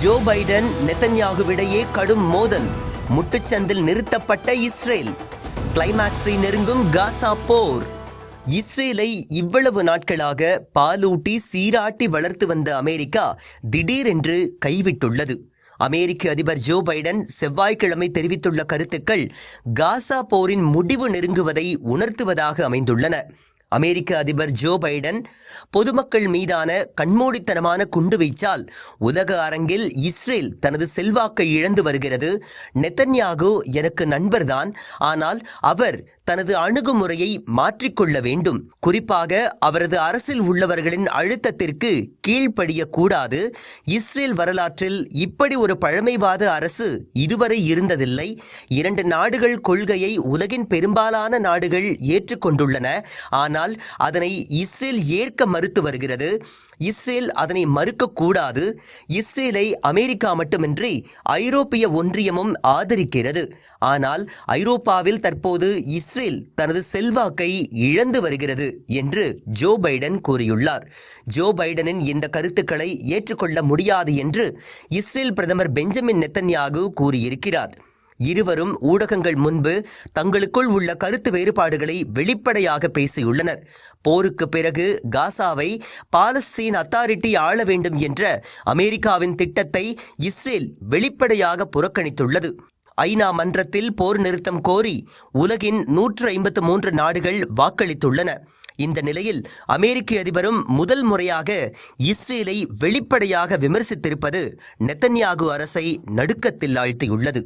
Joe Biden நெத்தன்யாகுவிடையே கடும் மோதல். முட்டுச்சந்தில் நிறுத்தப்பட்ட இஸ்ரேல். கிளைமாக்ஸை நெருங்கும் காசா போர். இஸ்ரேலை இவ்வளவு நாட்களாக பாலூட்டி சீராட்டி வளர்த்து வந்த அமெரிக்கா திடீரென்று கைவிட்டுள்ளது. அமெரிக்க அதிபர் ஜோ பைடன் செவ்வாய்க்கிழமை தெரிவித்துள்ள கருத்துக்கள் காசா போரின் முடிவு நெருங்குவதை உணர்த்துவதாக அமைந்துள்ளன. அமெரிக்க அதிபர் ஜோ பைடன் பொதுமக்கள் மீதான கண்மூடித்தனமான குண்டுவீச்சால் உலக அரங்கில் இஸ்ரேல் தனது செல்வாக்கை இழந்து வருகிறது. நெத்தன்யாகு எனக்கு நண்பர்தான். ஆனால் அவர் தனது அணுகுமுறையை மாற்றிக்கொள்ள வேண்டும். குறிப்பாக அவரது அரசில் உள்ளவர்களின் அழுத்தத்திற்கு கீழ்ப்படியக்கூடாது. இஸ்ரேல் வரலாற்றில் இப்படி ஒரு பழமைவாத அரசு இதுவரை இருந்ததில்லை. இரண்டு நாடுகள் கொள்கையை உலகின் பெரும்பாலான நாடுகள் ஏற்றுக்கொண்டுள்ளன. ஆனால் ஆனால் அதனை இஸ்ரேல் ஏற்க மறுத்து வருகிறது. இஸ்ரேல் அதனை மறுக்கக்கூடாது. இஸ்ரேலை அமெரிக்கா மட்டுமின்றி ஐரோப்பிய ஒன்றியமும் ஆதரிக்கிறது. ஆனால் ஐரோப்பாவில் தற்போது இஸ்ரேல் தனது செல்வாக்கை இழந்து வருகிறது என்று ஜோ பைடன் கூறியுள்ளார். ஜோ பைடனின் இந்த கருத்துக்களை ஏற்றுக்கொள்ள முடியாது என்று இஸ்ரேல் பிரதமர் பெஞ்சமின் நெத்தன்யாகு கூறியிருக்கிறார். இருவரும் ஊடகங்கள் முன்பு தங்களுக்குள் உள்ள கருத்து வேறுபாடுகளை வெளிப்படையாக பேசியுள்ளனர். போருக்கு பிறகு காசாவை பாலஸ்தீன் அத்தாரிட்டி ஆள வேண்டும் என்ற அமெரிக்காவின் திட்டத்தை இஸ்ரேல் வெளிப்படையாக புறக்கணித்துள்ளது. ஐநா மன்றத்தில் போர் நிறுத்தம் கோரி உலகின் நூற்று ஐம்பத்து மூன்று நாடுகள் வாக்களித்துள்ளன. இந்த நிலையில் அமெரிக்க அதிபரும் முதல் முறையாக இஸ்ரேலை வெளிப்படையாக விமர்சித்திருப்பது நெத்தன்யாகு அரசை நடுக்கத்தில் ஆழ்த்தியுள்ளது.